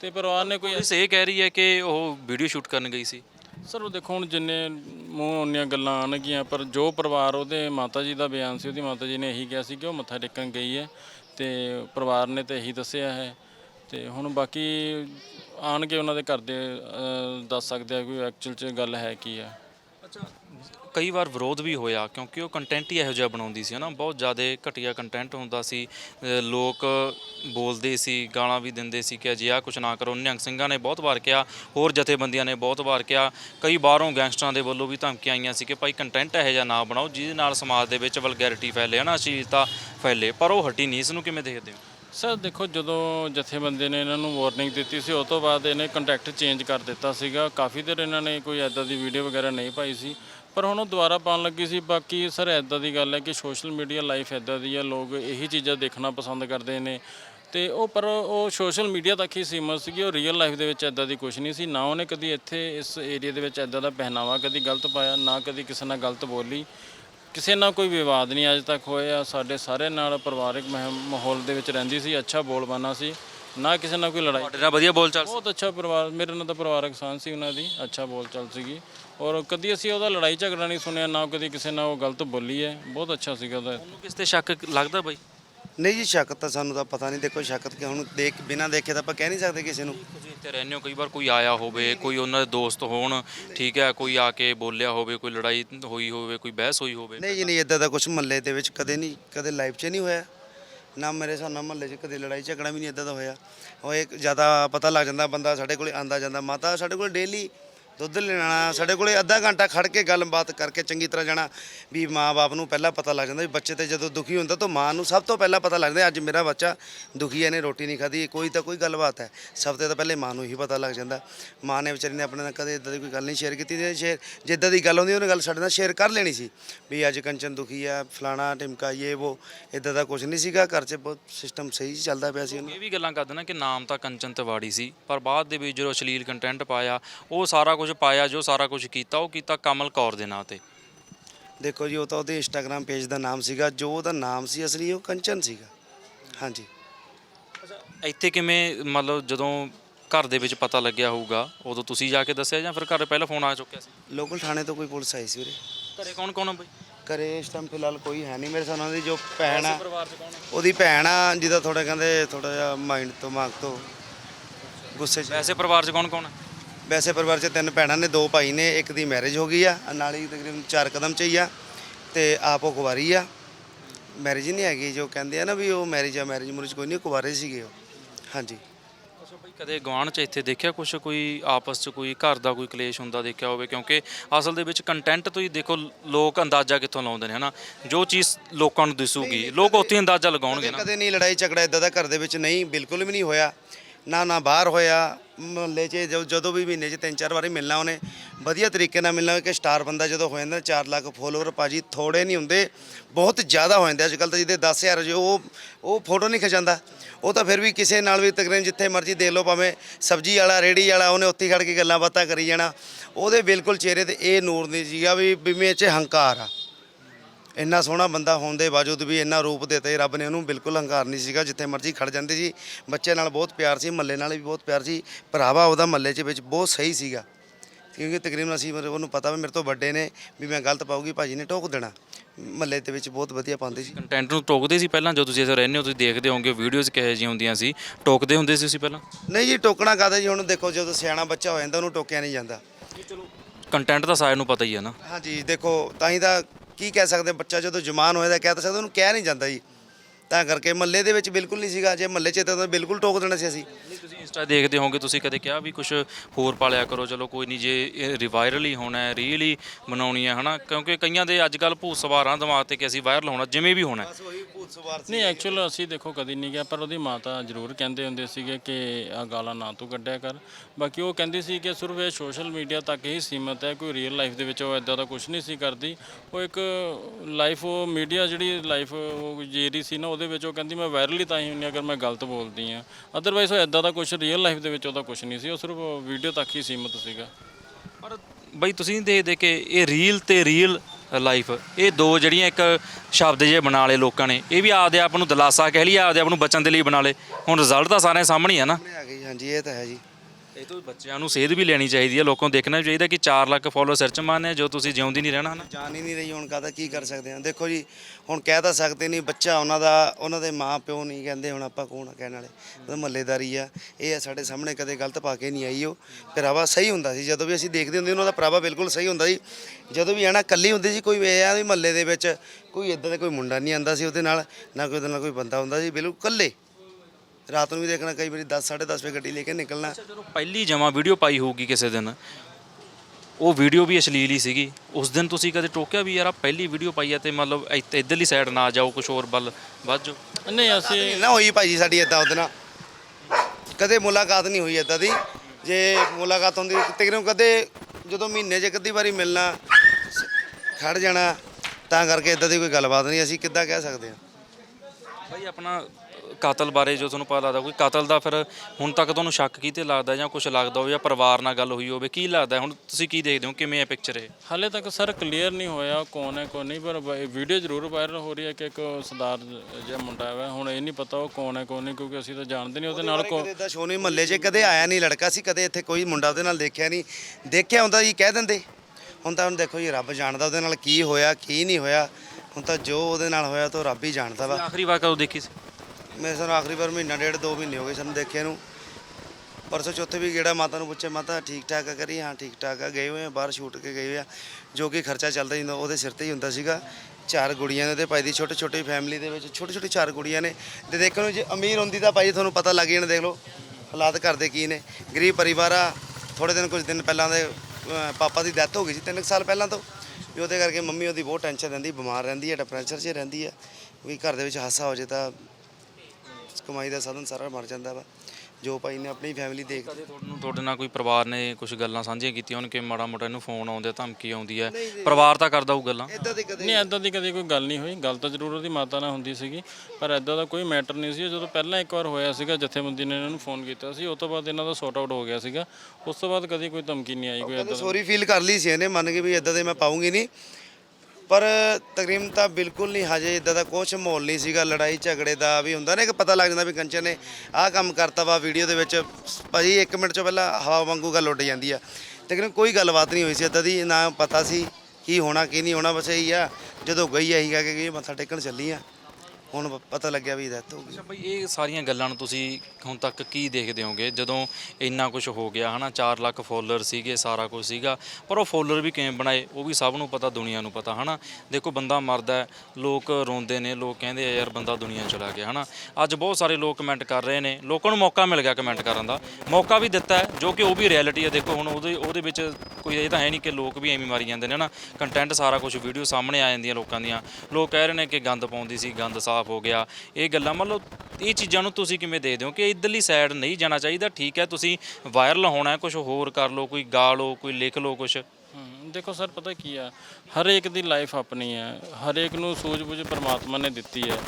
ਤੇ ਪਰਿਵਾਰ ਨੇ ਕੋਈ ਪੁਲਿਸ ਇਹ ਕਹਿ ਰਹੀ ਹੈ ਕਿ ਉਹ ਵੀਡੀਓ ਸ਼ੂਟ ਕਰਨ ਗਈ ਸੀ। ਸਰ ਉਹ ਦੇਖੋ ਹੁਣ ਜਿੰਨੇ ਮੂੰਹ ਉਹਨੀਆਂ ਗੱਲਾਂ ਆਉਣਗੀਆਂ ਪਰ ਜੋ ਪਰਿਵਾਰ ਉਹਦੇ ਮਾਤਾ ਜੀ ਦਾ ਬਿਆਨ ਸੀ ਉਹਦੀ ਮਾਤਾ ਜੀ ਨੇ ਇਹੀ ਕਿਹਾ ਸੀ ਕਿ ਉਹ ਮੱਥਾ ਟੇਕਣ ਗਈ ਹੈ ਤੇ ਪਰਿਵਾਰ ਨੇ ਤਾਂ ਇਹੀ ਦੱਸਿਆ ਹੈ। ਤੇ ਹੁਣ ਬਾਕੀ ਆਣ ਕੇ ਉਹਨਾਂ ਦੇ ਘਰ ਦੇ ਅਹ, ਦੱਸ ਸਕਦੇ ਆ ਕਿ ਐਕਚੁਅਲ 'ਚ ਗੱਲ ਹੈ ਕੀ ਆ। ਅੱਛਾ ਕਈ ਵਾਰ ਵਿਰੋਧ ਵੀ ਹੋਇਆ ਕਿਉਂਕਿ ਉਹ ਕੰਟੈਂਟ ਹੀ ਇਹੋ ਜਿਹਾ ਬਣਾਉਂਦੀ ਸੀ ਨਾ ਬਹੁਤ ਜ਼ਿਆਦਾ ਘਟੀਆ ਕੰਟੈਂਟ ਹੁੰਦਾ ਸੀ ਅ, ਲੋਕ ਬੋਲਦੇ ਸੀ ਗਾਲਾਂ ਵੀ ਦਿੰਦੇ ਸੀ ਕਿ ਅਜਿਹਾ ਕੁਝ ਨਾ ਕਰੋ। ਨਿਹੰਗ ਸਿੰਘਾਂ ਨੇ ਬਹੁਤ ਵਾਰ ਕਿਹਾ ਹੋਰ ਜਥੇਬੰਦੀਆਂ ਨੇ ਬਹੁਤ ਵਾਰ ਕਿਹਾ ਕਈ ਬਾਹਰੋਂ ਗੈਂਗਸਟਰਾਂ ਦੇ ਵੱਲੋਂ ਵੀ ਧਮਕੀਆਂ ਆਈਆਂ ਸੀ ਕਿ ਭਾਈ ਕੰਟੈਂਟ ਇਹੋ ਜਿਹਾ ਨਾ ਬਣਾਓ ਜਿਹਦੇ ਨਾਲ ਸਮਾਜ ਦੇ ਵਿੱਚ ਵਲਗੈਰਿਟੀ ਫੈਲੇ ਹਨਾ? ਅਸ਼ਲੀਲਤਾ ਫੈਲੇ ਪਰ ਉਹ ਹਟੀ ਨਹੀਂ। ਇਸ ਨੂੰ ਕਿਵੇਂ ਦੇਖਦੇ ਹੋ? ਸਰ ਦੇਖੋ ਜਦੋਂ ਜਥੇਬੰਦੀ ਨੇ ਇਹਨਾਂ ਨੂੰ ਵਾਰਨਿੰਗ ਦਿੱਤੀ ਸੀ ਉਸ ਤੋਂ ਬਾਅਦ ਇਹਨੇ ਕੰਟੈਕਟ ਚੇਂਜ ਕਰ ਦਿੱਤਾ ਸੀਗਾ। ਕਾਫੀ ਦੇਰ ਇਹਨਾਂ ਨੇ ਕੋਈ ਐਦਾਂ ਦੀ ਵੀਡੀਓ ਵਗੈਰਾ ਨਹੀਂ ਪਾਈ ਸੀ। ਪਰ ਹੁਣ ਉਹ ਦੁਬਾਰਾ ਪਾਉਣ ਲੱਗੀ ਸੀ, ਬਾਕੀ ਸਰ ਐਦਾਂ ਦੀ ਗੱਲ ਹੈ ਕਿ ਸੋਸ਼ਲ ਮੀਡੀਆ ਲਾਈਫ ਐਦਾਂ ਦੀ ਹੈ, ਲੋਕ ਇਹੀ ਚੀਜ਼ਾਂ ਦੇਖਣਾ ਪਸੰਦ ਕਰਦੇ ਨੇ। ਤੇ ਉਹ ਪਰ ਉਹ ਸੋਸ਼ਲ ਮੀਡੀਆ ਤੱਕ ਹੀ ਸੀਮਤ ਸੀਗੀ, ਉਹ ਰੀਅਲ ਲਾਈਫ ਦੇ ਵਿੱਚ ਐਦਾਂ ਦੀ ਕੁਝ ਨਹੀਂ ਸੀ। ਨਾ ਉਹਨੇ ਕਦੀ ਇੱਥੇ ਇਸ ਏਰੀਆ ਦੇ ਵਿੱਚ ਐਦਾਂ ਦਾ ਪਹਿਨਾਵਾ ਕਦੀ ਗਲਤ ਪਾਇਆ, ਨਾ ਕਦੀ ਕਿਸੇ ਨਾਲ ਗਲਤ ਬੋਲੀ। ਕਿਸੇ ਨਾਲ ਕੋਈ ਵਿਵਾਦ ਨਹੀਂ ਅੱਜ ਤੱਕ ਹੋਇਆ, ਸਾਡੇ ਸਾਰੇ ਨਾਲ ਪਰਿਵਾਰਕ ਮਹ- ਮਾਹੌਲ ਦੇ ਵਿੱਚ ਰਹਿੰਦੀ ਸੀ, ਅੱਛਾ ਬੋਲਬਾਨਾ ਸੀ। ਨਾ ਕਿਸੇ ਨਾਲ ਕੋਈ ਲੜਾਈ। ਤੁਹਾਡੇ ਨਾਲ ਵਧੀਆ ਬੋਲਚਾਲ ਸੀ? ਬਹੁਤ ਅੱਛਾ ਪਰਿਵਾਰ ਮੇਰੇ ਨਾਲ ਤਾਂ ਪਰਿਵਾਰਕ ਸਾਂਝ ਸੀ ਉਹਨਾਂ ਦੀ ਅੱਛਾ ਬੋਲਚਾਲ ਸੀਗੀ। ਔਰ ਕਦੀ ਅਸੀਂ ਉਹਦਾ ਲੜਾਈ ਝਗੜਾ ਨਹੀਂ ਸੁਣਿਆ ਨਾ ਕਦੀ ਕਿਸੇ ਨਾਲ ਉਹ ਗਲਤ ਬੋਲੀ ਹੈ। ਬਹੁਤ ਅੱਛਾ ਸੀਗਾ ਉਹਦਾ। ਤੁਹਾਨੂੰ ਕਿਸ ਤੇ ਸ਼ੱਕ ਲੱਗਦਾ ਬਾਈ? ਨਹੀਂ ਜੀ ਸ਼ੱਕ ਤਾਂ ਸਾਨੂੰ ਤਾਂ ਪਤਾ ਨਹੀਂ। ਦੇਖੋ ਸ਼ੱਕ ਕਿ ਹੁਣ ਦੇਖ ਬਿਨਾਂ ਦੇਖੇ ਤਾਂ ਆਪਾਂ ਕਹਿ ਨਹੀਂ ਸਕਦੇ ਕਿਸੇ ਨੂੰ। ਤੁਸੀਂ ਇੱਥੇ ਰਹਿੰਦੇ ਹੋ ਕਈ ਵਾਰ ਕੋਈ ਆਇਆ ਹੋਵੇ ਕੋਈ ਉਹਨਾਂ ਦੇ ਦੋਸਤ ਹੋਣ ਠੀਕ ਹੈ ਕੋਈ ਆ ਕੇ ਬੋਲਿਆ ਹੋਵੇ ਕੋਈ ਲੜਾਈ ਹੋਈ ਹੋਵੇ ਕੋਈ ਬਹਿਸ ਹੋਈ ਹੋਵੇ। ਨਹੀਂ ਜੀ ਨਹੀਂ ਇਦਾਂ ਦਾ ਕੁਝ ਮਹੱਲੇ ਦੇ ਵਿੱਚ ਕਦੇ ਨਹੀਂ ਕਦੇ ਲਾਈਫ 'ਚ ਨਹੀਂ ਹੋਇਆ। ਨਾ ਮੇਰੇ ਹਿਸਾਬ ਨਾਲ ਮਹੱਲੇ 'ਚ ਕਦੇ ਲੜਾਈ ਝਗੜਾ ਵੀ ਨਹੀਂ ਇਦਾਂ ਦਾ ਹੋਇਆ। ਉਹ ਇੱਕ ਜ਼ਿਆਦਾ ਪਤਾ ਲੱਗ ਜਾਂਦਾ, ਬੰਦਾ ਸਾਡੇ ਕੋਲੇ ਆਂਦਾ ਜਾਂਦਾ, ਮਾਤਾ ਸਾਡੇ ਕੋਲ ਡੇਲੀ ਦੁੱਧ ਲੈਣਾ, ਸਾਡੇ ਕੋਲੇ ਅੱਧਾ ਘੰਟਾ ਖੜ ਕੇ ਗੱਲਬਾਤ ਕਰਕੇ ਚੰਗੀ ਤਰ੍ਹਾਂ ਜਾਣਾ। ਵੀ ਮਾਂ-ਬਾਪ ਨੂੰ ਪਹਿਲਾਂ ਪਤਾ ਲੱਗ ਜਾਂਦਾ ਵੀ ਬੱਚੇ ਤੇ ਜਦੋਂ ਦੁਖੀ ਹੁੰਦਾ ਤਾਂ ਮਾਂ ਨੂੰ ਸਭ ਤੋਂ ਪਹਿਲਾਂ ਪਤਾ ਲੱਗਦਾ ਅੱਜ ਮੇਰਾ ਬੱਚਾ ਦੁਖੀ ਹੈ ਨੇ ਰੋਟੀ ਨਹੀਂ ਖਾਧੀ, ਕੋਈ ਤਾਂ ਕੋਈ ਗੱਲਬਾਤ ਹੈ। ਸਭ ਤੋਂ ਤਾਂ ਪਹਿਲੇ ਮਾਂ ਨੂੰ ਹੀ ਪਤਾ ਲੱਗ ਜਾਂਦਾ। ਮਾਂ ਨੇ ਵਿਚਾਰੀ ਨੇ ਆਪਣੇ ਨਾਲ ਕਦੇ ਇਦਾਂ ਦੀ ਕੋਈ ਗੱਲ ਨਹੀਂ ਸ਼ੇਅਰ ਕੀਤੀ, ਜੇ ਸ਼ੇਅਰ ਜਿੱਦਾਂ ਦੀ ਗੱਲ ਹੁੰਦੀ ਉਹਨੇ ਗੱਲ ਸਾਡੇ ਨਾਲ ਸ਼ੇਅਰ ਕਰ ਲੈਣੀ ਸੀ। ਵੀ ਅੱਜ ਕੰਚਨ ਦੁਖੀ ਆ, ਫਲਾਣਾ ਟਿਮਕਾ ਇਹ, ਉਹ ਇਦਾਂ ਦਾ ਕੁਝ ਨਹੀਂ ਸੀਗਾ, ਘਰ 'ਚ ਬਹੁਤ ਸਿਸਟਮ ਸਹੀ ਚੱਲਦਾ ਪਿਆ ਸੀ ਉਹਨੂੰ। ਇਹ ਵੀ ਗੱਲਾਂ ਕਰਦੇ ਨਾ ਕਿ ਨਾਮ ਤਾਂ ਕੰਚਨ ਤਿਵਾੜੀ ਸੀ, ਪਰ ਬਾਅਦ ਦੇ ਵਿੱਚ ਜਦੋਂ ਅਸ਼ਲੀਲ ਕੰਟੈਂਟ ਪਾਇਆ, ਉਹ ਸਾਰਾ ਕੁਝ ਪਾਇਆ ਜੋ ਸਾਰਾ ਕੁਝ ਕੀਤਾ ਉਹ ਕੀਤਾ ਕਮਲ ਕੌਰ ਦੇ ਨਾਂ ਤੇ। ਦੇਖੋ ਜੀ ਉਹ ਤਾਂ ਉਹਦੇ ਇੰਸਟਾਗ੍ਰam ਪੇਜ ਦਾ ਨਾਮ ਸੀਗਾ ਜੋ ਉਹਦਾ ਨਾਮ ਸੀ ਅਸਲੀ ਉਹ ਕੰਚਨ ਸੀਗਾ। ਹਾਂਜੀ। ਇੱਥੇ ਕਿਵੇਂ ਮਤਲਬ ਜਦੋਂ ਘਰ ਦੇ ਵਿੱਚ ਪਤਾ ਲੱਗਿਆ ਹੋਊਗਾ ਉਦੋਂ ਤੁਸੀਂ ਜਾ ਕੇ ਦੱਸਿਆ ਜਾਂ ਫਿਰ ਘਰ ਪਹਿਲਾਂ ਫੋਨ ਆ ਚੁੱਕਿਆ ਸੀ? ਲੋਕਲ ਥਾਣੇ ਤੋਂ ਕੋਈ ਪੁਲਿਸ ਆਈ ਸੀ ਵੀਰੇ ਘਰੇ ਕੌਣ ਕੌਣ ਆ ਬਈ? ਘਰੇ ਇਸ ਟਾਈਮ ਫਿਲਹਾਲ ਕੋਈ ਹੈ ਨਹੀਂ ਮੇਰੇ ਸਾਹਮਣੇ ਦੀ ਜੋ ਭੈਣ ਆ ਪਰਿਵਾਰ 'ਚ ਕੌਣ ਉਹਦੀ ਭੈਣ ਆ ਜਿਹਦਾ ਥੋੜਾ ਕਹਿੰਦੇ ਥੋੜਾ ਜਿਹਾ ਮਾਈਂਡ ਤੋਂ ਮਾਗ ਤੋਂ ਗੁੱਸੇ 'ਚ। ਵੈਸੇ ਪਰਿਵਾਰ 'ਚ ਕੌਣ ਕੌਣ ਆ? ਵੈਸੇ ਪਰਿਵਾਰ 'ਚ ਤਿੰਨ ਭੈਣਾਂ ਨੇ ਦੋ ਭਾਈ ਨੇ ਇੱਕ ਦੀ ਮੈਰਿਜ ਹੋ ਗਈ ਆ ਨਾਲ ਹੀ ਤਕਰੀਬਨ ਚਾਰ ਕਦਮ 'ਚ ਹੀ ਆ ਤੇ ਆਪ ਉਹ ਕੁਵਾਰੀ ਆ। ਮੈਰਿਜ ਨਹੀਂ ਹੈਗੀ ਜੋ ਕਹਿੰਦੇ ਆ ਨਾ ਵੀ ਉਹ ਮੈਰਿਜ ਆ ਮੈਰਿਜ ਮੁਰਿਜ ਕੋਈ ਨਹੀਂ ਕੁਵਾਰੇ ਸੀਗੇ ਉਹ। ਹਾਂਜੀ। ਅੱਛਾ ਕਦੇ ਗਵਾਂਢ 'ਚ ਇੱਥੇ ਦੇਖਿਆ ਕੁਛ? ਕੋਈ ਆਪਸ 'ਚ ਕੋਈ ਘਰ ਦਾ ਕੋਈ ਕਲੇਸ਼ ਹੁੰਦਾ ਦੇਖਿਆ ਹੋਵੇ? ਕਿਉਂਕਿ ਅਸਲ ਦੇ ਵਿੱਚ ਕੰਟੈਂਟ ਤੋਂ ਹੀ ਦੇਖੋ ਲੋਕ ਅੰਦਾਜ਼ਾ ਕਿੱਥੋਂ ਲਾਉਂਦੇ ਨੇ ਹਨਾ? ਜੋ ਚੀਜ਼ ਲੋਕਾਂ ਨੂੰ ਦਿਸੂਗੀ ਲੋਕ ਉੱਥੇ ਅੰਦਾਜ਼ਾ ਲਗਾਉਣਗੇ ਨਾ। ਕਦੇ ਨਹੀਂ ਲੜਾਈ ਝਗੜਾ ਇਦਾਂ ਦਾ ਘਰ ਦੇ ਵਿੱਚ ਨਹੀਂ ਬਿਲਕੁਲ ਵੀ ਨਹੀਂ ਹੋਇਆ। ਨਾ ਨਾ ਬਾਹਰ ਹੋਇਆ। ਮੁਹੱਲੇ 'ਚ ਜੋ- ਜਦੋਂ ਵੀ ਮਹੀਨੇ 'ਚ ਤਿੰਨ ਚਾਰ ਵਾਰੀ ਮਿਲਣਾ ਉਹਨੇ। ਵਧੀਆ ਤਰੀਕੇ ਨਾਲ ਮਿਲਣਾ ਕਿ ਸਟਾਰ ਬੰਦਾ ਜਦੋਂ ਹੋ ਜਾਂਦਾ 4 ਲੱਖ ਫੋਲੋਵਰ ਭਾਜੀ ਥੋੜੇ ਨਹੀਂ ਹੁੰਦੇ, ਬਹੁਤ ਜ਼ਿਆਦਾ ਹੋ ਜਾਂਦੇ। ਅੱਜ ਕੱਲ ਤਾਂ ਜਿਹਦੇ 10000 ਜੋ ਉਹ ਉਹ ਫੋਟੋ ਨਹੀਂ ਖਿਚਾਉਂਦਾ। ਉਹ ਤਾਂ ਫਿਰ ਵੀ ਕਿਸੇ ਨਾਲ ਵੀ ਤਕਰੀਬਨ ਜਿੱਥੇ ਮਰਜ਼ੀ ਦੇਖ ਲਓ, ਭਾਵੇਂ ਸਬਜ਼ੀ ਵਾਲਾ ਰੇੜੀ ਵਾਲਾ, ਉਹਨੇ ਉੱਥੇ ਹੀ ਖੜ ਕੇ ਗੱਲਾਂ ਬਾਤਾਂ ਕਰੀ ਜਾਣਾ। ਉਹਦੇ ਬਿਲਕੁਲ ਚਿਹਰੇ ਤੇ ਇਹ ਨੂਰ ਨਹੀਂ ਸੀਗਾ ਵੀ ਵੀ ਮੇਰੇ 'ਚ ਹੰਕਾਰ ਆ। ਇੰਨਾ ਸੋਹਣਾ ਬੰਦਾ ਹੋਣ ਦੇ ਬਾਵਜੂਦ ਵੀ ਇੰਨਾ ਰੂਪ ਦਿੱਤਾ ਰੱਬ ਨੇ ਉਹਨੂੰ ਬਿਲਕੁਲ ਹੰਕਾਰ ਨਹੀਂ ਸੀਗਾ ਜਿੱਥੇ ਮਰਜ਼ੀ ਖੜ ਜਾਂਦੇ ਸੀ। ਬੱਚੇ ਨਾਲ ਬਹੁਤ ਪਿਆਰ ਸੀ ਮੱਲੇ ਨਾਲ ਵੀ ਬਹੁਤ ਪਿਆਰ ਸੀ ਭਰਾਵਾ ਉਹਦਾ ਮੱਲੇ 'ਚ ਵਿੱਚ ਬਹੁਤ ਸਹੀ ਸੀਗਾ। ਕਿਉਂਕਿ ਤਕਰੀਬਨ ਅਸੀਂ ਉਹਨੂੰ ਪਤਾ ਵੀ ਮੇਰੇ ਤੋਂ ਵੱਡੇ ਨੇ ਵੀ ਮੈਂ ਗਲਤ ਪਾਉਗੀ ਭਾਜੀ ਨੇ ਟੋਕ ਦੇਣਾ। ਮੱਲੇ ਦੇ ਵਿੱਚ ਬਹੁਤ ਵਧੀਆ ਪਾਉਂਦੇ ਸੀ। ਕੰਟੈਂਟ ਨੂੰ ਟੋਕਦੇ ਸੀ ਪਹਿਲਾਂ ਜਦੋਂ ਤੁਸੀਂ ਇੱਥੇ ਰਹਿੰਦੇ ਹੋ ਤੁਸੀਂ ਦੇਖਦੇ ਹੋਵੋਗੇ ਵੀਡੀਓਜ਼ ਕਿਹੋ ਜਿਹੀਆਂ ਹੁੰਦੀਆਂ ਸੀ। ਟੋਕਦੇ ਹੁੰਦੇ ਸੀ ਤੁਸੀਂ ਪਹਿਲਾਂ? ਨਹੀਂ ਜੀ ਟੋਕਣਾ ਕਾਹਦਾ ਜੀ? ਹੁਣ ਦੇਖੋ ਜਦੋਂ ਸਿਆਣਾ ਬੱਚਾ ਹੋ ਜਾਂਦਾ ਉਹਨੂੰ ਟੋਕਿਆ ਨਹੀਂ ਜਾਂਦਾ। ਕੰਟੈਂਟ ਤਾਂ ਸਾਰਿਆਂ ਨੂੰ ਪਤਾ ਹੀ ਹੈ ਨਾ। ਹਾਂਜੀ ਦੇਖੋ ਤਾਂ ਹੀ ਤਾਂ ਕੀ ਕਹਿ ਸਕਦੇ ਬੱਚਾ ਜਦੋਂ ਜਮਾਨ ਹੋਇਆ ਤਾਂ ਕਹਿ ਤਾਂ ਸਕਦੇ ਉਹਨੂੰ ਕਹਿ ਨਹੀਂ ਜਾਂਦਾ ਜੀ। ਤਾਂ ਕਰਕੇ ਮੱਲੇ ਦੇ ਵਿੱਚ ਬਿਲਕੁਲ ਨਹੀਂ ਸੀਗਾ ਜੇ ਮੱਲੇ 'ਚ ਤਾਂ ਤਾਂ ਬਿਲਕੁਲ ਟੋਕ ਦੇਣਾ ਸੀ ਅਸੀਂ। ਨਹੀਂ ਤੁਸੀਂ ਇੰਸਟਾ ਦੇਖਦੇ ਹੋਵੋਗੇ ਤੁਸੀਂ ਕਦੇ ਕਿਹਾ ਵੀ ਕੁਝ ਹੋਰ ਪਾਲਿਆ ਕਰੋ ਚਲੋ ਕੋਈ ਨਹੀਂ ਜੇ ਰਿਵਾਇਰਲ ਹੀ ਹੋਣਾ ਹੈ ਰੀਲ ਹੀ ਬਣਾਉਣੀ ਹੈ ਹਨਾ? ਕਿਉਂਕਿ ਕਈਆਂ ਦੇ ਅੱਜ ਕੱਲ ਭੂਤ ਸਵਾਰਾਂ ਦਿਮਾਗ ਤੇ ਕਿ ਅਸੀਂ ਵਾਇਰਲ ਹੋਣਾ ਜਿਵੇਂ ਵੀ ਹੋਣਾ ਹੈ। ਬਸ ਉਹੀ ਭੂਤ ਸਵਾਰ ਨਹੀਂ ਐਕਚੁਅਲ ਅਸੀਂ ਦੇਖੋ ਕਦੀ ਨਹੀਂ ਗਿਆ ਪਰ ਉਹਦੀ ਮਾਤਾ ਜ਼ਰੂਰ ਕਹਿੰਦੇ ਹੁੰਦੇ ਸੀਗੇ ਕਿ ਆ ਗਾਲਾਂ ਨਾ ਤੂੰ ਕੱਢਿਆ ਕਰ। ਬਾਕੀ ਉਹ ਕਹਿੰਦੀ ਸੀ ਕਿ ਸਿਰਫ ਇਹ ਸੋਸ਼ਲ ਮੀਡੀਆ ਤੱਕ ਹੀ ਸੀਮਤ ਹੈ ਕੋਈ ਰੀਅਲ ਲਾਈਫ ਦੇ ਵਿੱਚ ਉਹ ਇਦਾਂ ਦਾ ਕੁਝ ਨਹੀਂ ਸੀ ਕਰਦੀ। ਉਹ ਇੱਕ ਲਾਈਫ ਉਹ ਮੀਡੀਆ ਜਿਹੜੀ ਲਾਈਫ ਉਹ ਜੀ ਰਹੀ ਸੀ ਨਾ ਉਹਦੇ ਵਿੱਚ ਉਹ ਕਹਿੰਦੀ ਮੈਂ ਵਾਇਰਲ ਹੀ ਤਾਂ ਹੀ ਹੁੰਨੀ ਅਗਰ ਮੈਂ ਗਲਤ ਬੋਲਦੀ ਆ। ਅਦਰਵਾਈਜ਼ ਉਹ ਇਦਾਂ ਦਾ ਕੁਝ ਰੀਅਲ ਲਾਈਫ ਦੇ ਵਿੱਚ ਉਹਦਾ ਕੁਝ ਨਹੀਂ ਸੀ ਉਹ ਸਿਰਫ ਵੀਡੀਓ ਤੱਕ ਹੀ ਸੀਮਤ ਸੀਗਾ। ਪਰ ਬਈ ਤੁਸੀਂ ਨਹੀਂ ਦੇਖਦੇ ਕਿ ਇਹ ਰੀਲ ਤੇ ਰੀਅਲ ਲਾਈਫ ਇਹ ਦੋ ਜਿਹੜੀਆਂ ਇੱਕ ਸ਼ਬਦ ਜੇ ਬਣਾ ਲਏ ਲੋਕਾਂ ਨੇ ਇਹ ਵੀ ਆਪਦੇ ਆਪ ਨੂੰ ਦਿਲਾਸਾ ਕਹਿ ਲਈ ਆਪਦੇ ਆਪ ਨੂੰ ਬਚਣ ਦੇ ਲਈ ਬਣਾ ਲਏ। ਹੁਣ ਰਿਜ਼ਲਟ ਤਾਂ ਸਾਰਿਆਂ ਸਾਹਮਣੇ ਹੀ ਆ ਨਾ। ਹਾਂਜੀ ਇਹ ਤਾਂ ਹੈ ਜੀ। ਇਹ ਤੋਂ ਬੱਚਿਆਂ ਨੂੰ ਸੇਧ ਵੀ ਲੈਣੀ ਚਾਹੀਦੀ ਹੈ, ਲੋਕਾਂ ਨੂੰ ਦੇਖਣਾ ਵੀ ਚਾਹੀਦਾ ਕਿ 4 ਲੱਖ ਫੋਲੋਅਰ ਸਿਰ ਚ ਮਾਰਨੇ ਜੋ ਤੁਸੀਂ ਜਿਉਂਦੀ ਨਹੀਂ ਰਹਿਣਾ ਹਨਾ। ਜਾਣ ਹੀ ਨਹੀਂ ਰਹੀ ਹੁਣ ਕਾਹਦਾ, ਕੀ ਕਰ ਸਕਦੇ ਹਾਂ ਦੇਖੋ ਜੀ, ਹੁਣ ਕਹਿ ਤਾਂ ਸਕਦੇ ਨਹੀਂ, ਬੱਚਾ ਉਹਨਾਂ ਦਾ, ਉਹਨਾਂ ਦੇ ਮਾਂ ਪਿਓ ਨਹੀਂ ਕਹਿੰਦੇ ਹੁਣ ਆਪਾਂ ਕੌਣ ਆ ਕਹਿਣ ਵਾਲੇ। ਉਹ ਮਹੱਲੇਦਾਰੀ ਆ। ਇਹ ਆ ਸਾਡੇ ਸਾਹਮਣੇ ਕਦੇ ਗਲਤ ਪਾ ਕੇ ਨਹੀਂ ਆਈ ਉਹ। ਭਰਾਵਾ ਸਹੀ ਹੁੰਦਾ ਸੀ, ਜਦੋਂ ਵੀ ਅਸੀਂ ਦੇਖਦੇ ਹੁੰਦੇ ਉਹਨਾਂ ਦਾ ਭਰਾਵਾ ਬਿਲਕੁਲ ਸਹੀ ਹੁੰਦਾ ਸੀ। ਜਦੋਂ ਵੀ ਆਣਾ ਕੱਲੀ ਹੁੰਦੀ ਸੀ, ਕੋਈ ਇਹ ਆ ਵੀ ਮਹੱਲੇ ਦੇ ਵਿੱਚ ਕੋਈ ਇਦਾਂ ਦਾ ਕੋਈ ਮੁੰਡਾ ਨਹੀਂ ਆਂਦਾ ਸੀ ਉਹਦੇ ਨਾਲ, ਨਾ ਕੋਈ ਉਹਦੇ ਨਾਲ ਕੋਈ ਬੰਦਾ ਹੁੰਦਾ ਸੀ, ਬਿਲਕੁਲ ਇਕੱਲੇ। ਰਾਤ ਨੂੰ ਵੀ ਦੇਖਣਾ ਕਈ ਵਾਰੀ 10 10:30 ਵਜੇ ਗੱਡੀ ਲੈ ਕੇ ਨਿਕਲਣਾ। ਜਦੋਂ ਪਹਿਲੀ ਜਮਾ ਵੀਡੀਓ ਪਾਈ ਹੋਊਗੀ ਕਿਸੇ ਦਿਨ ਉਹ ਵੀਡੀਓ ਵੀ ਅਸ਼ਲੀਲ ਹੀ ਸੀਗੀ। ਉਸ ਦਿਨ ਤੁਸੀਂ ਕਦੇ ਟੋਕਿਆ ਵੀ ਯਾਰ ਆ ਪਹਿਲੀ ਵੀਡੀਓ ਪਾਈ ਆ ਤੇ ਮਤਲਬ ਇੱਥੇ ਇਧਰਲੀ ਸਾਈਡ ਨਾ ਜਾਓ ਕੁਝ ਹੋਰ ਵੱਲ ਵੱਧ ਜਾਓ? ਨਹੀਂ ਅਸੀਂ ਨਹੀਂ ਨਾ ਹੋਈ ਭਾਜੀ ਸਾਡੀ ਇਦਾਂ ਉਹਦੇ ਨਾਲ। ਕਦੇ ਮੁਲਾਕਾਤ ਨਹੀਂ ਹੋਈ ਇਦਾਂ ਦੀ। ਜੇ ਮੁਲਾਕਾਤ ਹੁੰਦੀ ਤਕਰੀਬਨ ਕਦੇ ਜਦੋਂ ਮਹੀਨੇ 'ਚ ਕਦੀ ਵਾਰੀ ਮਿਲਣਾ ਸ- ਖੜ ਜਾਣਾ ਤਾਂ ਕਰਕੇ ਇਦਾਂ ਦੀ ਕੋਈ ਗੱਲਬਾਤ ਨਹੀਂ ਅਸੀਂ ਕਿੱਦਾਂ ਕਹਿ ਸਕਦੇ ਹਾਂ। ਭਾਈ ਆਪਣਾ ਕਤਲ ਬਾਰੇ ਜੋ ਤੁਹਾਨੂੰ ਪਤਾ ਲੱਗਦਾ ਕੋਈ ਕਤਲ ਦਾ ਫਿਰ ਹੁਣ ਤੱਕ ਤੁਹਾਨੂੰ ਸ਼ੱਕ ਕੀਤੇ ਲੱਗਦਾ ਜਾਂ ਕੁਝ ਲੱਗਦਾ ਹੋਵੇ ਜਾਂ ਪਰਿਵਾਰ ਨਾਲ ਗੱਲ ਹੋਈ ਹੋਵੇ ਕੀ ਲੱਗਦਾ? ਹੁਣ ਤੁਸੀਂ ਕੀ ਦੇਖਦੇ ਹੋ? ਕਿਵੇਂ ਹੈ ਪਿਕਚਰ ਇਹ? ਹਾਲੇ ਤੱਕ ਸਰ ਕਲੀਅਰ ਨਹੀਂ ਹੋਇਆ ਕੌਣ ਹੈ ਕੌਣ ਨਹੀਂ ਪਰ ਵੀਡੀਓ ਜ਼ਰੂਰ ਵਾਇਰਲ ਹੋ ਰਹੀ ਹੈ ਕਿ ਇੱਕ ਸਰਦਾਰ ਜਿਹਾ ਮੁੰਡਾ ਹੈ ਹੁਣ ਇਹ ਨਹੀਂ ਪਤਾ ਉਹ ਕੌਣ ਹੈ ਕੌਣ ਨਹੀਂ ਕਿਉਂਕਿ ਅਸੀਂ ਤਾਂ ਜਾਣਦੇ ਨਹੀਂ ਉਹਦੇ ਨਾਲ ਕੌਣ ਕਦੇ ਦਾ ਸ਼ੋਨੀ ਮਹੱਲੇ 'ਚ ਕਦੇ ਆਇਆ ਨਹੀਂ ਲੜਕਾ ਸੀ ਕਦੇ ਇੱਥੇ ਕੋਈ ਮੁੰਡਾ ਉਹਦੇ ਨਾਲ ਦੇਖਿਆ ਨਹੀਂ। ਦੇਖਿਆ ਹੁੰਦਾ ਜੀ ਕਹਿ ਦਿੰਦੇ। ਹੁਣ ਤਾਂ ਹੁਣ ਦੇਖੋ ਜੀ ਰੱਬ ਜਾਣਦਾ ਉਹਦੇ ਨਾਲ ਕੀ ਹੋਇਆ ਕੀ ਨਹੀਂ ਹੋਇਆ। ਹੁਣ ਤਾਂ ਜੋ ਉਹਦੇ ਨਾਲ ਹੋਇਆ ਤਾਂ ਰੱਬ ਹੀ ਜਾਣਦਾ ਵਾ। ਆਖਰੀ ਵਾਰ ਕਦੋਂ ਦੇਖੀ ਸੀ? ਮੇਰੇ ਸਾਨੂੰ ਆਖਰੀ ਵਾਰ ਮਹੀਨਾ ਡੇਢ ਦੋ ਮਹੀਨੇ ਹੋ ਗਏ ਸਾਨੂੰ ਦੇਖੇ ਨੂੰ। ਪਰਸੋਂ ਚੌਥੇ ਵੀ ਗੇੜਾ ਮਾਤਾ ਨੂੰ ਪੁੱਛੇ ਮਾਤਾ ਠੀਕ ਠਾਕ ਆ ਕਰੀ? ਹਾਂ, ਠੀਕ ਠਾਕ ਆ। ਗਏ ਹੋਏ ਆ, ਬਾਹਰ ਸ਼ੂਟ ਕੇ ਗਏ ਹੋਏ ਆ। ਜੋ ਕਿ ਖਰਚਾ ਚੱਲਦਾ ਜਾਂਦਾ ਉਹਦੇ ਸਿਰ ਤੇ ਹੀ ਹੁੰਦਾ ਸੀਗਾ। ਚਾਰ ਗੁੜੀਆਂ ਨੇ ਉਹਦੇ ਭਾਈ ਦੀ ਛੋਟੇ ਛੋਟੇ ਫੈਮਿਲੀ ਦੇ ਵਿੱਚ ਛੋਟੇ ਛੋਟੇ ਚਾਰ ਗੁੜੀਆਂ ਨੇ। ਤੇ ਦੇਖਣ ਨੂੰ ਜੇ ਅਮੀਰ ਹੁੰਦੀ ਤਾਂ ਭਾਈ ਤੁਹਾਨੂੰ ਪਤਾ ਲੱਗ ਜਾਣਾ, ਦੇਖ ਲਓ ਹਾਲਾਤ ਘਰ ਦੇ ਕੀ ਨੇ। ਗਰੀਬ ਪਰਿਵਾਰ ਆ ਥੋੜੇ ਦਿਨ ਕੁਝ ਦਿਨ ਪਹਿਲਾਂ ਦੇ ਪਾਪਾ ਦੀ ਡੈਥ ਹੋ ਗਈ ਸੀ, ਤਿੰਨ ਕੁ ਸਾਲ ਪਹਿਲਾਂ ਤੋਂ। ਵੀ ਉਹਦੇ ਕਰਕੇ ਮੰਮੀ ਉਹਦੀ ਬਹੁਤ ਟੈਨਸ਼ਨ ਰਹਿੰਦੀ, ਬਿਮਾਰ ਰਹਿੰਦੀ ਹੈ ਡਿਪਰੈਸ਼ਨ 'ਚ ਰਹਿੰਦੀ ਹੈ। ਵੀ ਘਰ ਦੇ ਵਿੱਚ ਹਾਸਾ ਹੋ ਜੇ ਤਾਂ ਕਮਾਈ ਦਾ ਸਾਧਨ ਸਾਰਾ ਮਰ ਜਾਂਦਾ ਵਾ। ਜੋ ਭਾਈ ਨੇ ਆਪਣੀ ਫੈਮਿਲੀ ਦੇਖ ਕਦੇ ਤੁਹਾਨੂੰ ਤੁਹਾਡੇ ਨਾਲ ਕੋਈ ਪਰਿਵਾਰ ਨੇ ਕੁਝ ਗੱਲਾਂ ਸਾਂਝੀਆਂ ਕੀਤੀਆਂ ਹੋਣ ਕਿ ਮਾੜਾ ਮੋਟਾ ਇਹਨੂੰ ਫੋਨ ਆਉਂਦੇ ਧਮਕੀ ਆਉਂਦੀ ਹੈ ਪਰਿਵਾਰ ਤਾਂ ਕਰਦਾ ਉਹ ਗੱਲਾਂ। ਇਦਾਂ ਦੇ ਕਦੇ ਨਹੀਂ ਐਦਾਂ ਦੀ ਕਦੇ ਕੋਈ ਗੱਲ ਨਹੀਂ ਹੋਈ। ਗੱਲ ਤਾਂ ਜ਼ਰੂਰ ਉਹਦੀ ਮਾਤਾ ਨਾਲ ਹੁੰਦੀ ਸੀਗੀ ਪਰ ਐਦਾਂ ਦਾ ਕੋਈ ਮੈਟਰ ਨਹੀਂ ਸੀ। ਜਦੋਂ ਪਹਿਲਾਂ ਇੱਕ ਵਾਰ ਹੋਇਆ ਸੀਗਾ ਜਥੇਬੰਦੀ ਨੇ ਇਹਨਾਂ ਨੂੰ ਫੋਨ ਕੀਤਾ ਸੀ ਉਸ ਤੋਂ ਬਾਅਦ ਇਹਨਾਂ ਦਾ ਸੌਟ ਆਊਟ ਹੋ ਗਿਆ ਸੀਗਾ। ਉਸ ਤੋਂ ਬਾਅਦ ਕਦੀ ਕੋਈ ਧਮਕੀ ਨਹੀਂ ਆਈ ਕੋਈ ਕਦੇ ਸੌਰੀ ਫੀਲ ਕਰ ਲਈ ਸੀ ਇਹਨੇ ਮੰਨ ਕੇ ਵੀ ਇਦਾਂ ਦੇ ਮੈਂ ਪਾਉਂਗੀ ਨਹੀਂ। ਪਰ ਤਕਰੀਬਨ ਤਾਂ ਬਿਲਕੁਲ ਨਹੀਂ, ਹਜੇ ਇਦਾਂ ਦਾ ਕੁਝ ਮਾਹੌਲ ਨਹੀਂ ਸੀਗਾ, ਲੜਾਈ ਝਗੜੇ ਦਾ ਵੀ ਹੁੰਦਾ ਨਾ ਕਿ ਪਤਾ ਲੱਗ ਜਾਂਦਾ ਵੀ ਕੰਚਨ ਨੇ ਆਹ ਕੰਮ ਕਰਤਾ ਵਾ ਵੀਡੀਓ ਦੇ ਵਿੱਚ। ਭਾਜੀ 1 ਮਿੰਟ 'ਚੋਂ ਪਹਿਲਾਂ ਹਵਾ ਵਾਂਗੂ ਗੱਲ ਉੱਡ ਜਾਂਦੀ ਆ। ਤਕਰੀਬਨ ਕੋਈ ਗੱਲਬਾਤ ਨਹੀਂ ਹੋਈ ਸੀ ਇਦਾਂ ਦੀ, ਨਾ ਪਤਾ ਸੀ ਕੀ ਹੋਣਾ, ਕੀ ਨਹੀਂ ਹੋਣਾ, ਬਸ ਇਹੀ ਆ। ਜਦੋਂ ਗਈ ਆਹੀ ਕਹਿ ਕੇ ਗਈ, ਮੱਥਾ ਟੇਕਣ ਚੱਲੀ ਆ। ਹੁਣ ਪਤਾ ਲੱਗਿਆ ਵੀ ਡੈਥ ਹੋ ਗਈ। ਅੱਛਾ ਬਈ ਇਹ ਸਾਰੀਆਂ ਗੱਲਾਂ ਨੂੰ ਤੁਸੀਂ ਹੁਣ ਤੱਕ ਕੀ ਦੇਖਦੇ ਹੋਗੇ? ਜਦੋਂ ਇੰਨਾ ਕੁਝ ਹੋ ਗਿਆ ਹਨਾ 4 ਲੱਖ ਫੋਲੋਅਰ ਸੀਗੇ ਸਾਰਾ ਕੁਝ ਸੀਗਾ ਪਰ ਉਹ ਫੋਲੋਅਰ ਵੀ ਕਿਵੇਂ ਬਣਾਏ? ਉਹ ਵੀ ਸਭ ਨੂੰ ਪਤਾ ਦੁਨੀਆ ਨੂੰ ਪਤਾ ਹਨਾ? ਦੇਖੋ ਬੰਦਾ ਮਰਦਾ ਹੈ, ਲੋਕ ਰੋਂਦੇ ਨੇ ਲੋਕ ਕਹਿੰਦੇ ਆ ਯਾਰ ਬੰਦਾ ਦੁਨੀਆ ਚਲਾ ਗਿਆ ਹਨਾ? ਅੱਜ ਬਹੁਤ ਸਾਰੇ ਲੋਕ ਕਮੈਂਟ ਕਰ ਰਹੇ ਨੇ। ਲੋਕਾਂ ਨੂੰ ਮੌਕਾ ਮਿਲ ਗਿਆ ਕਮੈਂਟ ਕਰਨ ਦਾ। ਮੌਕਾ ਵੀ ਦਿੱਤਾ ਹੈ ਜੋ ਕਿ ਉਹ ਵੀ ਰਿਐਲਿਟੀ ਹੈ। ਦੇਖੋ ਹੁਣ ਉਹਦੇ ਉਹਦੇ ਵਿੱਚ ਕੋਈ ਇਹ ਤਾਂ ਹੈ ਨਹੀਂ ਕਿ ਲੋਕ ਵੀ ਐਵੇਂ ਮਾਰੀ ਜਾਂਦੇ ਨੇ ਹਨਾ? ਕੰਟੈਂਟ ਸਾਰਾ ਕੁਝ ਵੀਡੀਓ ਸਾਹਮਣੇ ਆ ਜਾਂਦੀਆਂ ਲੋਕਾਂ ਦੀਆਂ। ਲੋਕ ਕਹਿ ਰਹੇ ਨੇ ਕਿ ਗੰਦ ਪਾਉਂਦੀ ਸੀ ਗੰਦ ਸਾਫ਼ ਹੋ ਗਿਆ। ਇਹ ਗੱਲਾਂ ਮਤਲਬ ਇਹ ਚੀਜ਼ਾਂ ਨੂੰ ਤੁਸੀਂ ਕਿਵੇਂ ਦੇਖਦੇ ਹੋ ਕਿ ਇੱਧਰਲੀ ਸਾਈਡ ਨਹੀਂ ਜਾਣਾ ਚਾਹੀਦਾ? ਠੀਕ ਹੈ, ਤੁਸੀਂ ਵਾਇਰਲ ਹੋਣਾ ਕੁਝ ਹੋਰ ਕਰ ਲਓ, ਕੋਈ ਗਾ ਲਓ, ਕੋਈ ਲਿਖ ਲਓ ਕੁਝ ਦੇਖੋ ਸਰ, ਪਤਾ ਕੀ ਆ ਹਰੇਕ ਦੀ ਲਾਈਫ ਆਪਣੀ ਹੈ। ਹਰੇਕ ਨੂੰ ਸੂਝ-ਬੂਝ ਪਰਮਾਤਮਾ ਨੇ ਦਿੱਤੀ ਹੈ।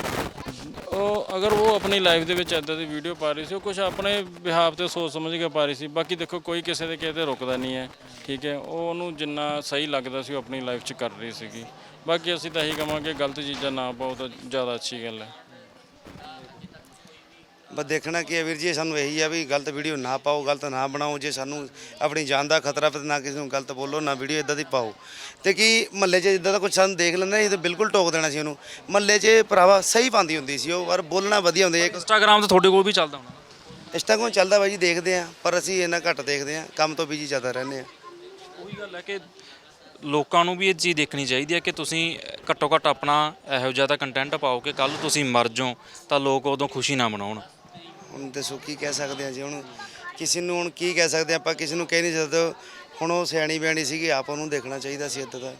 ਉਹ ਅਗਰ ਉਹ ਆਪਣੀ ਲਾਈਫ ਦੇ ਵਿੱਚ ਐਦਾਂ ਦੀ ਵੀਡੀਓ ਪਾ ਰਹੀ ਸੀ, ਉਹ ਕੁਝ ਆਪਣੇ ਵਿਹਾਰ ਤੇ ਸੋਚ ਸਮਝ ਕੇ ਪਾ ਰਹੀ ਸੀ। ਬਾਕੀ ਦੇਖੋ, ਕੋਈ ਕਿਸੇ ਦੇ ਕਿਸੇ ਤੇ ਰੁਕਦਾ ਨਹੀਂ ਹੈ। ਠੀਕ ਹੈ, ਉਹ ਉਹਨੂੰ ਜਿੰਨਾ ਸਹੀ ਲੱਗਦਾ ਸੀ, ਉਹ ਆਪਣੀ ਲਾਈਫ 'ਚ ਕਰ ਰਹੀ ਸੀਗੀ। ਬਾਕੀ ਅਸੀਂ ਤਾਂ ਇਹੀ ਕਹਾਂਗੇ ਗਲਤ ਚੀਜ਼ਾਂ ਨਾ ਪਾਓ ਤਾਂ ਜ਼ਿਆਦਾ ਅੱਛੀ ਗੱਲ ਹੈ। ਬਸ ਦੇਖਣਾ ਕੀ ਹੈ ਵੀਰ ਜੀ ਸਾਨੂੰ ਇਹੀ ਆ ਵੀ ਗਲਤ ਵੀਡੀਓ ਨਾ ਪਾਓ ਗਲਤ ਨਾ ਬਣਾਓ ਜੇ ਸਾਨੂੰ ਆਪਣੀ ਜਾਨ ਦਾ ਖਤਰਾ ਪਤਾ ਨਾ ਕਿਸੇ ਨੂੰ ਗਲਤ ਬੋਲੋ ਨਾ ਵੀਡੀਓ ਇਦਾਂ ਦੀ ਪਾਓ। ਤੇ ਕੀ ਮਹੱਲੇ 'ਚ ਇਦਾਂ ਦਾ ਕੁਝ ਸਾਨੂੰ ਦੇਖ ਲੈਂਦਾ ਇਹ ਤਾਂ ਬਿਲਕੁਲ ਟੋਕ ਦੇਣਾ ਸੀ ਉਹਨੂੰ। ਮਹੱਲੇ 'ਚ ਭਰਾਵਾ ਸਹੀ ਪਾਉਂਦੀ ਹੁੰਦੀ ਸੀ ਉਹ ਪਰ ਬੋਲਣਾ ਵਧੀਆ ਹੁੰਦਾ ਇੱਕ ਇੰਸਟਾਗ੍ਰam ਤੇ ਤੁਹਾਡੇ ਕੋਲ ਵੀ ਚੱਲਦਾ ਹੋਣਾ। ਇੰਸਟਾਗ੍ਰਾਮ ਚੱਲਦਾ ਬਾਈ ਜੀ ਦੇਖਦੇ ਆ ਪਰ ਅਸੀਂ ਇੰਨਾ ਘੱਟ ਦੇਖਦੇ ਆ ਕੰਮ ਤੋਂ ਬਿਜ਼ੀ ਜ਼ਿਆਦਾ ਰਹਿੰਦੇ ਆ ਉਹੀ ਗੱਲ ਹੈ ਕਿ ਲੋਕਾਂ ਨੂੰ ਵੀ ਇਹ ਚੀਜ਼ ਦੇਖਣੀ ਚਾਹੀਦੀ ਹੈ ਕਿ ਤੁਸੀਂ ਘੱਟੋ ਘੱਟ ਆਪਣਾ ਇਹੋ ਜਿਹਾ ਤਾਂ ਕੰਟੈਂਟ ਪਾਓ ਕਿ ਕੱਲ ਤੁਸੀਂ ਮਰ ਜਾਓ ਤਾਂ ਲੋਕ ਉਦੋਂ ਖੁਸ਼ੀ ਨਾ ਮਨਾਉਣ। ਹੁਣ ਦੱਸੋ ਕੀ ਕਹਿ ਸਕਦੇ ਆ ਜੀ? ਹੁਣ ਕਿਸੇ ਨੂੰ ਹੁਣ ਕੀ ਕਹਿ ਸਕਦੇ ਆਪਾਂ ਕਿਸੇ ਨੂੰ ਕਹਿ ਨਹੀਂ ਸਕਦੇ। ਹੁਣ ਉਹ ਸਿਆਣੀ ਬਿਆਣੀ ਸੀਗੀ ਆਪ ਉਹਨੂੰ ਦੇਖਣਾ ਚਾਹੀਦਾ ਸੀ ਇਦਾਂ ਦਾ।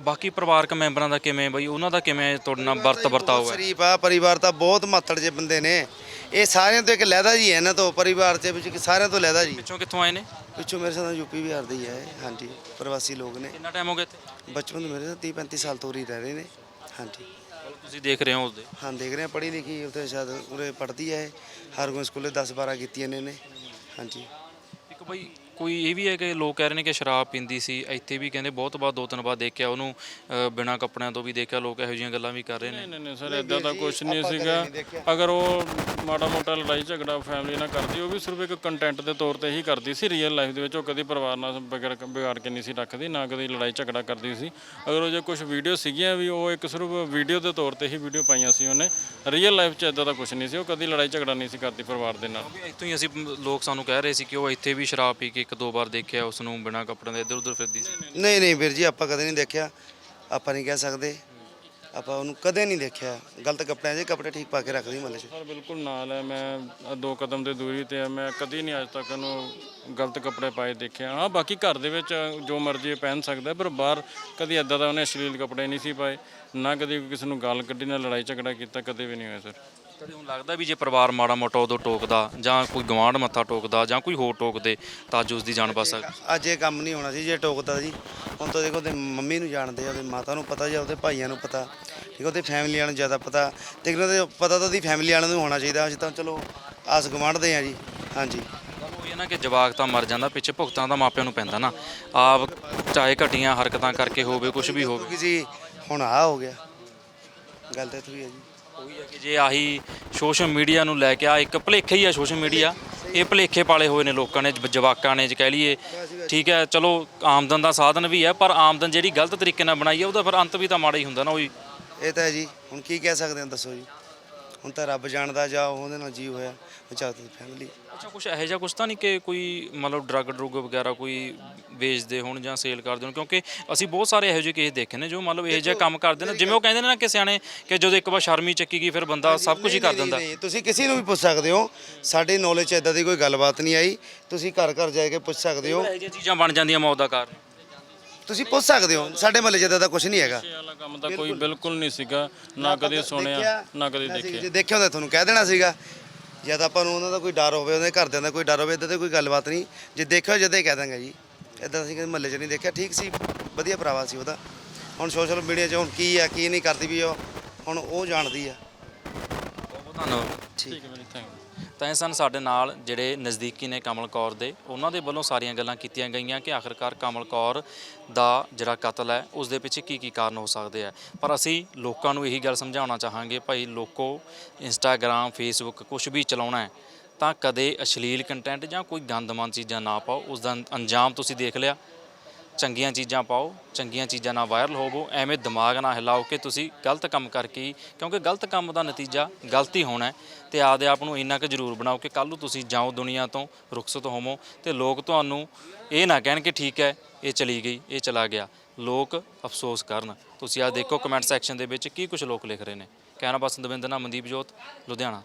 ਬਾਕੀ ਪਰਿਵਾਰਕ ਮੈਂਬਰਾਂ ਦਾ ਕਿਵੇਂ ਬਈ ਉਹਨਾਂ ਦਾ ਕਿਵੇਂ ਤੁਹਾਡੇ ਨਾਲ ਵਰਤ ਵਰਤਾਓ ਹੈ? ਸ਼ਰੀਫ ਆ ਪਰਿਵਾਰ ਤਾਂ ਬਹੁਤ ਮਾਤੜ ਜੇ ਬੰਦੇ ਨੇ। ਇਹ ਸਾਰਿਆਂ ਤੋਂ ਇੱਕ ਲਹਿਦਾ ਜੀ ਹੈ ਇਹਨਾਂ ਤੋਂ ਪਰਿਵਾਰ ਦੇ ਵਿੱਚ ਸਾਰਿਆਂ ਤੋਂ ਲਹਿਦਾ ਜੀ। ਪਿੱਛੋਂ ਕਿੱਥੋਂ ਆਏ ਨੇ? ਪਿੱਛੋਂ ਮੇਰੇ ਸਾਥ ਯੂਪੀ ਬਿਹਾਰ ਦੇ ਹੀ ਹੈ ਹਾਂਜੀ ਪ੍ਰਵਾਸੀ ਲੋਕ ਨੇ। ਕਿੰਨਾ ਟਾਈਮ ਹੋ ਗਿਆ ਇੱਥੇ? ਬਚਪਨ ਤੋਂ ਮੇਰੇ ਸਾਥ 30 35 ਸਾਲ ਤੋਂ ਉਰੀ ਰਹਿ ਰਹੇ ਨੇ ਹਾਂਜੀ। ਤੁਸੀਂ ਦੇਖ ਰਹੇ ਹੋ ਉਸਦੇ। ਹਾਂ ਦੇਖ ਰਹੇ ਹਾਂ ਪੜ੍ਹੀ ਲਿਖੀ ਉੱਥੇ ਸ਼ਾਇਦ ਉਰੇ ਪੜ੍ਹਦੀ ਹੈ ਹਰਗੋਬਿੰਦ ਸਕੂਲੇ 10 12 ਕੀਤੀਆਂ ਨੇ ਇਹਨੇ ਹਾਂਜੀ। ਇੱਕ ਬਈ ਕੋਈ ਇਹ ਵੀ ਹੈ ਕਿ ਲੋਕ ਕਹਿ ਰਹੇ ਨੇ ਕਿ ਸ਼ਰਾਬ ਪੀਂਦੀ ਸੀ ਇੱਥੇ ਵੀ ਕਹਿੰਦੇ ਬਹੁਤ ਵਾਰ ਦੋ ਤਿੰਨ ਵਾਰ ਦੇਖਿਆ ਉਹਨੂੰ ਅ, ਬਿਨਾਂ ਕੱਪੜਿਆਂ ਤੋਂ ਵੀ ਦੇਖਿਆ ਲੋਕ ਇਹੋ ਜਿਹੀਆਂ ਗੱਲਾਂ ਵੀ ਕਰ ਰਹੇ ਨੇ। ਨਹੀਂ ਨਹੀਂ ਨਹੀਂ ਸਰ ਇਦਾਂ ਦਾ ਕੁਝ ਨਹੀਂ ਸੀਗਾ। ਅਗਰ ਉਹ ਮਾੜਾ ਮੋਟਾ ਲੜਾਈ ਝਗੜਾ ਫੈਮਿਲੀ ਨਾਲ ਕਰਦੀ ਉਹ ਵੀ ਸਿਰਫ ਇੱਕ ਕੰਟੈਂਟ ਦੇ ਤੌਰ ਤੇ ਹੀ ਕਰਦੀ ਸੀ ਰੀਅਲ ਲਾਈਫ ਦੇ ਵਿੱਚ ਉਹ ਕਦੀ ਪਰਿਵਾਰ ਨਾਲ ਵਿਗੜ ਵਿਗਾੜ ਕੇ ਨਹੀਂ ਸੀ ਰੱਖਦੀ ਨਾ ਕਦੀ ਲੜਾਈ ਝਗੜਾ ਕਰਦੀ ਸੀ। ਅਗਰ ਉਹ ਜੇ ਕੁਝ ਵੀਡੀਓ ਸੀਗੀਆਂ ਵੀ ਉਹ ਇੱਕ ਸਿਰਫ ਵੀਡੀਓ ਦੇ ਤੌਰ ਤੇ ਹੀ ਵੀਡੀਓ ਪਾਈਆਂ ਸੀ ਉਹਨੇ। ਰੀਅਲ ਲਾਈਫ 'ਚ ਇਦਾਂ ਦਾ ਕੁਝ ਨਹੀਂ ਸੀ ਉਹ ਕਦੀ ਲੜਾਈ ਝਗੜਾ ਨਹੀਂ ਸੀ ਕਰਦੀ ਪਰਿਵਾਰ ਦੇ ਨਾਲ। ਇੱਥੋਂ ਹੀ ਅਸੀਂ ਲੋਕ ਸਾਨੂੰ ਕਹਿ ਰਹੇ ਸੀ ਕਿ ਉਹ ਇੱਥੇ ਵੀ ਸ਼ਰਾਬ ਪੀ ਕੇ ਇੱਕ ਦੋ ਵਾਰ ਦੇਖਿਆ ਉਸ ਨੂੰ ਬਿਨਾਂ ਕੱਪੜਿਆਂ ਦੇ ਇੱਧਰ ਉੱਧਰ ਫਿਰਦੀ ਸੀ? ਨਹੀਂ ਨਹੀਂ ਵੀਰ ਜੀ ਆਪਾਂ ਕਦੇ ਨਹੀਂ ਦੇਖਿਆ। ਆਪਾਂ ਨਹੀਂ ਕਹਿ ਸਕਦੇ। ਆਪਾਂ ਉਹਨੂੰ ਕਦੇ ਨਹੀਂ ਦੇਖਿਆ। ਗਲਤ ਕੱਪੜਿਆਂ 'ਚ ਕੱਪੜੇ ਠੀਕ ਪਾ ਕੇ ਰੱਖਦੀ ਮਹੱਲੇ 'ਚ। ਸਰ ਬਿਲਕੁਲ ਨਾਲ ਹੈ। ਮੈਂ ਆਹ ਦੋ ਕਦਮ ਦੇ ਦੂਰੀ ਤੇ ਆ ਮੈਂ ਕਦੀ ਨਹੀਂ ਅੱਜ ਤੱਕ ਉਹਨੂੰ ਗਲਤ ਕੱਪੜੇ ਪਾਏ ਦੇਖਿਆ ਹਾਂ ਬਾਕੀ ਘਰ ਦੇ ਵਿੱਚ ਜੋ ਮਰਜ਼ੀ ਇਹ ਪਹਿਨ ਸਕਦਾ ਪਰ ਬਾਹਰ ਕਦੀ ਐਦਾਂ ਦਾ ਉਹਨੇ ਅਸ਼ਲੀਲ ਕੱਪੜੇ ਨਹੀਂ ਸੀ ਪਾਏ। ਨਾ ਕਦੀ ਕਿਸੇ ਨੂੰ ਗਾਲ ਕੱਢੀ ਨਾ ਲੜਾਈ ਝਗੜਾ ਕੀਤਾ ਕਦੇ ਵੀ ਨਹੀਂ ਹੋਇਆ ਸਰ। ਹੁਣ ਲੱਗਦਾ ਵੀ ਜੇ ਪਰਿਵਾਰ ਮਾੜਾ ਮੋਟਾ ਉਦੋਂ ਟੋਕਦਾ ਜਾਂ ਕੋਈ ਗਵਾਂਢ ਮੱਥਾ ਟੋਕਦਾ ਜਾਂ ਕੋਈ ਹੋਰ ਟੋਕਦੇ ਤਾਂ ਅੱਜ ਉਸ ਦੀ ਜਾਨ ਬਚ ਸਕਦੀ। ਅੱਜ ਇਹ ਕੰਮ ਨਹੀਂ ਹੋਣਾ ਸੀ ਜੇ ਟੋਕਦਾ ਜੀ। ਹੁਣ ਤਾਂ ਦੇਖੋ ਉਹਦੇ ਮੰਮੀ ਨੂੰ ਜਾਣਦੇ ਆ ਉਹਦੇ ਮਾਤਾ ਨੂੰ ਪਤਾ ਜਾਂ ਉਹਦੇ ਭਾਈਆਂ ਨੂੰ ਪਤਾ। ਠੀਕ ਉਹਦੇ ਫੈਮਿਲੀ ਵਾਲਿਆਂ ਨੂੰ ਜ਼ਿਆਦਾ ਪਤਾ। ਤੇ ਉਹਨਾਂ ਦੇ ਪਤਾ ਤਾਂ ਉਹਦੀ ਫੈਮਿਲੀ ਵਾਲਿਆਂ ਨੂੰ ਹੋਣਾ ਚਾਹੀਦਾ ਅਸੀਂ ਤਾਂ ਚਲੋ ਆਸ ਗਵਾਂਢਦੇ ਆ ਜੀ। ਹਾਂਜੀ। ਉਹ ਇਹ ਨਾ ਕਿ ਜਵਾਕ ਤਾਂ ਮਰ ਜਾਂਦਾ ਪਿੱਛੇ ਭੁਗਤਾਂ ਦਾ ਮਾਪਿਆਂ ਨੂੰ ਪੈਂਦਾ ਨਾ। ਆਪ ਚਾਹੇ ਘਟੀਆਂ ਹਰਕਤਾਂ ਕਰਕੇ ਹੋਵੇ ਕੁਝ ਵੀ ਹੋਵੇ। ਜੀ ਹੁਣ ਆ ਹੋ ਗਿਆ। ਗੱਲ ਤਾਂ ਇੱਥੇ ਵੀ ਹੈ ਜੀ। ਉਹੀ ਹੈ ਕਿ ਜੇ ਆਹੀ ਸੋਸ਼ਲ ਮੀਡੀਆ ਨੂੰ ਲੈ ਕੇ ਆ, ਇੱਕ ਭਲੇਖਾ ਹੀ ਆ ਸੋਸ਼ਲ ਮੀਡੀਆ। ਇਹ ਭਲੇਖੇ ਪਾਲੇ ਹੋਏ ਨੇ ਲੋਕਾਂ ਨੇ, ਜ- ਜਵਾਕਾਂ ਨੇ, ਜੇ ਕਹਿ ਲਈਏ। ਠੀਕ ਹੈ, ਚਲੋ ਆਮਦਨ ਦਾ ਸਾਧਨ ਵੀ ਹੈ, ਪਰ ਆਮਦਨ ਜਿਹੜੀ ਗਲਤ ਤਰੀਕੇ ਨਾਲ ਬਣਾਈ ਹੈ ਉਹਦਾ ਫਿਰ ਅੰਤ ਵੀ ਤਾਂ ਮਾੜਾ ਹੀ ਹੁੰਦਾ ਨਾ, ਉਹੀ। ਇਹ ਤਾਂ ਹੈ ਜੀ। ਹੁਣ ਕੀ ਕਹਿ ਸਕਦੇ ਹਾਂ ਦੱਸੋ ਜੀ। ਹੁਣ ਤਾਂ ਰੱਬ ਜਾਣਦਾ ਜਾਂ ਉਹਦੇ ਨਾਲ ਜੀ ਹੋਇਆ ਵਿਚਾਰ ਫੈਮਿਲੀ ਅੱਛਾ ਕੁਝ ਇਹੋ ਜਿਹਾ ਕੁਝ ਤਾਂ ਨਹੀਂ ਕਿ ਕੋਈ ਮਤਲਬ ਡਰੱਗ ਡਰੁੱਗ ਵਗੈਰਾ ਕੋਈ ਵੇਚਦੇ ਹੋਣ ਜਾਂ ਸੇਲ ਕਰਦੇ ਹੋਣ? ਕਿਉਂਕਿ ਅਸੀਂ ਬਹੁਤ ਸਾਰੇ ਇਹੋ ਜਿਹੇ ਕੇਸ ਦੇਖੇ ਨੇ ਜੋ ਮਤਲਬ ਇਹੋ ਜਿਹਾ ਕੰਮ ਕਰਦੇ ਨੇ। ਜਿਵੇਂ ਉਹ ਕਹਿੰਦੇ ਨੇ ਨਾ ਕਿ ਸਿਆਣੇ ਕਿ ਜਦੋਂ ਇੱਕ ਵਾਰ ਸ਼ਰਮੀ ਚੱਕੀ ਗਈ ਫਿਰ ਬੰਦਾ ਸਭ ਕੁਝ ਹੀ ਕਰ ਦਿੰਦਾ। ਨਹੀਂ ਤੁਸੀਂ ਕਿਸੇ ਨੂੰ ਵੀ ਪੁੱਛ ਸਕਦੇ ਹੋ। ਸਾਡੇ ਨੌਲੇਜ 'ਚ ਇਦਾਂ ਦੀ ਕੋਈ ਗੱਲਬਾਤ ਨਹੀਂ ਆਈ। ਤੁਸੀਂ ਘਰ ਘਰ ਜਾ ਕੇ ਪੁੱਛ ਸਕਦੇ ਹੋ। ਇਹੋ ਜਿਹੀਆਂ ਚੀਜ਼ਾਂ ਬਣ ਜਾਂਦੀਆਂ ਮੌਤ ਦਾ ਕਾਰਨ। ਤੁਸੀਂ ਪੁੱਛ ਸਕਦੇ ਹੋ ਸਾਡੇ ਮਹੱਲੇ 'ਚ ਦਾ ਕੁਝ ਨਹੀਂ ਹੈਗਾ। ਇਹ ਵਾਲਾ ਕੰਮ ਤਾਂ ਕੋਈ ਬਿਲਕੁਲ ਨਹੀਂ ਸੀਗਾ ਨਾ ਕਦੇ ਸੁਣਿਆ ਨਾ ਕਦੇ ਦੇਖਿਆ। ਜੇ ਦੇਖਿਆ ਹੁੰਦਾ ਤੁਹਾਨੂੰ ਕਹਿ ਦੇਣਾ ਸੀਗਾ ਜਦ ਆਪਾਂ ਨੂੰ ਉਹਨਾਂ ਦਾ ਕੋਈ ਡਰ ਹੋਵੇ ਉਹਦੇ ਘਰਦਿਆਂ ਦਾ ਕੋਈ ਡਰ ਹੋਵੇ ਇਦਾਂ ਦੀ ਕੋਈ ਗੱਲਬਾਤ ਨਹੀਂ। ਜੇ ਦੇਖਿਆ ਜਦੇ ਕਹਿ ਦਾਂਗਾ ਜੀ। ਇਦਾਂ ਅਸੀਂ ਕਦੇ ਮਹੱਲੇ 'ਚ ਨਹੀਂ ਦੇਖਿਆ ਠੀਕ ਸੀ ਵਧੀਆ ਭਰਾਵਾ ਸੀ ਉਹਦਾ। ਹੁਣ ਸੋਸ਼ਲ ਮੀਡੀਆ 'ਚ ਹੁਣ ਕੀ ਆ ਕੀ ਨਹੀਂ ਕਰਦੀ ਵੀ ਉਹ ਹੁਣ ਉਹ ਜਾਣਦੀ ਆ। ਬਹੁਤ ਬਹੁਤ ਧੰਨਵਾਦ। ਠੀਕ ਹੈ। ਤਾਂ ਇਹ ਸਨ ਸਾਡੇ ਨਾਲ ਜਿਹੜੇ ਨਜ਼ਦੀਕੀ ਨੇ ਕਮਲ ਕੌਰ ਦੇ। ਉਹਨਾਂ ਦੇ ਵੱਲੋਂ ਸਾਰੀਆਂ ਗੱਲਾਂ ਕੀਤੀਆਂ ਗਈਆਂ ਕਿ ਆਖਰਕਾਰ ਕਮਲ ਕੌਰ ਦਾ ਜਿਹੜਾ ਕਤਲ ਹੈ, ਉਸ ਦੇ ਪਿੱਛੇ ਕੀ ਕੀ ਕਾਰਨ ਹੋ ਸਕਦੇ ਆ। ਪਰ ਅਸੀਂ ਲੋਕਾਂ ਨੂੰ ਇਹੀ ਗੱਲ ਸਮਝਾਉਣਾ ਚਾਹਾਂਗੇ, ਭਾਈ ਲੋਕੋ ਇੰਸਟਾਗ੍ਰam ਫੇਸਬੁੱਕ ਕੁਝ ਵੀ ਚਲਾਉਣਾ ਹੈ, ਤਾਂ ਕਦੇ ਅਸ਼ਲੀਲ ਕੰਟੈਂਟ ਜਾਂ ਕੋਈ ਗੰਦਮੰਦ ਚੀਜ਼ਾਂ ਨਾ ਪਾਓ, ਉਸ ਦਾ ਅੰਜਾਮ ਤੁਸੀਂ ਦੇਖ ਲਿਆ। ਚੰਗੀਆਂ ਚੀਜ਼ਾਂ ਪਾਓ, ਚੰਗੀਆਂ ਚੀਜ਼ਾਂ ਨਾਲ ਵਾਇਰਲ ਹੋਵੋ, ਐਵੇਂ ਦਿਮਾਗ ਨਾ ਹਿਲਾਓ ਕਿ ਤੁਸੀਂ ਗਲਤ ਕੰਮ ਕਰਕੇ ਹੀ, ਕਿਉਂਕਿ ਗਲਤ ਕੰਮ ਦਾ ਨਤੀਜਾ ਗਲਤ ਹੀ ਹੋਣਾ ਹੈ। ਤੇ ਆਪਦੇ ਆਪ ਨੂੰ ਇੰਨਾ ਕੁ ਜ਼ਰੂਰ ਬਣਾਓ ਕਿ ਕੱਲ ਨੂੰ ਤੁਸੀਂ ਜਾਓ ਦੁਨੀਆ ਤੋਂ, ਰੁਖਸਤ ਹੋਵੋ। ਤੇ ਲੋਕ ਤੁਹਾਨੂੰ ਇਹ ਨਾ ਕਹਿਣ ਕਿ ਠੀਕ ਹੈ, ਇਹ ਚਲੀ ਗਈ, ਇਹ ਚਲਾ ਗਿਆ। ਲੋਕ ਅਫਸੋਸ ਕਰਨ। ਤੁਸੀਂ ਆ ਦੇਖੋ ਕਮੈਂਟ ਸੈਕਸ਼ਨ ਦੇ ਵਿੱਚ ਕੀ ਕੁਝ ਲੋਕ ਲਿਖ ਰਹੇ ਨੇ। ਕਹਿਣਾ ਬਸ ਦਵਿੰਦਰ ਨਾਲ ਮਨਦੀਪ ਜੋਤ, ਲੁਧਿਆਣਾ।